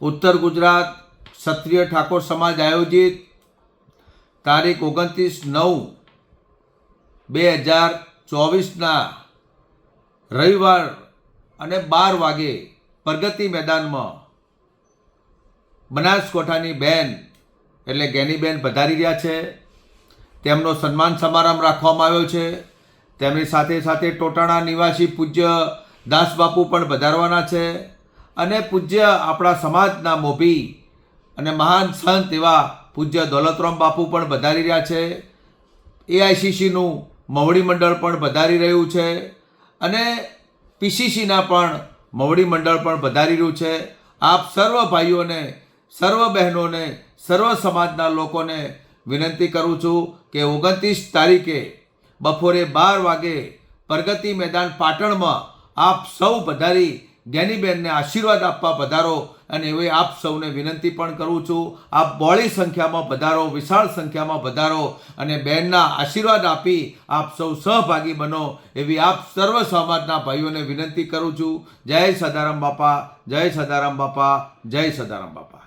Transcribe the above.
ઉત્તર ગુજરાત ક્ષત્રિય ઠાકોર સમાજ આયોજિત તારીખ ઓગણત્રીસ નવ બે હજાર ચોવીસના રવિવાર અને બાર વાગે પ્રગતિ મેદાનમાં બનાસકોઠાની બેન એટલે ગેનીબેન પધારી રહ્યા છે. તેમનો સન્માન સમારંભ રાખવામાં આવ્યો છે. તેમની સાથે સાથે ટોટાણા નિવાસી પૂજ્ય દાસબાપુ પણ પધારવાના છે. અને પૂજ્ય આપણા સમાજના મોભી અને મહાન સંત એવા પૂજ્ય દોલતરામ બાપુ પણ વધારી રહ્યા છે. એઆઈસીસીનું મવડી મંડળ પણ વધારી રહ્યું છે અને પીસીસીના પણ મવડી મંડળ પણ વધારી રહ્યું છે. આપ સર્વ ભાઈઓને, સર્વ બહેનોને, સર્વ સમાજના લોકોને વિનંતી કરું છું કે ઓગણત્રીસ તારીખે બપોરે બાર વાગે પ્રગતિ મેદાન પાટણમાં આપ સૌ પધારી જ્ઞાનીબેનને આશીર્વાદ આપવા પધારો અને એવી આપ સૌને વિનંતી પણ કરું છું, આપ બોળી સંખ્યામાં પધારો, વિશાળ સંખ્યામાં પધારો અને બહેનના આશીર્વાદ આપી આપ સૌ સહભાગી બનો એવી આપ સર્વ સમાજના ભાઈઓને વિનંતી કરું છું. જય સદારામ બાપા, જય સદારામ બાપા, જય સદારામ બાપા.